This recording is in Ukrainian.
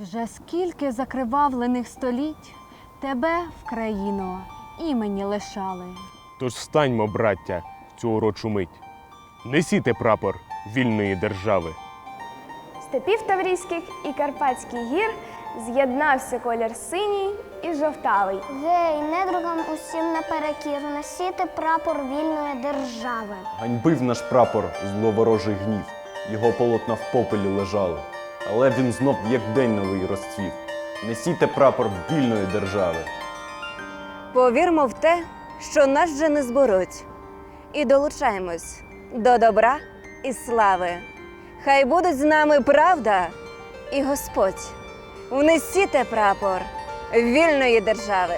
Вже скільки закривавлених століть тебе в країну імені лишали. Тож встаньмо, браття, в цю урочу мить. Несіте прапор вільної держави. Степів Таврійських і Карпатських гір з'єднався колір синій і жовтавий. Гей, недругам усім наперекір носіти прапор вільної держави. Ганьбив наш прапор зловорожий гнів, його полотна в попелі лежали. Але він знов як день новий розцвів. Несіте прапор вільної держави. Повірмо в те, що нас вже не зберуть, і долучаємось до добра і слави. Хай будуть з нами правда і Господь. Внесіте прапор вільної держави.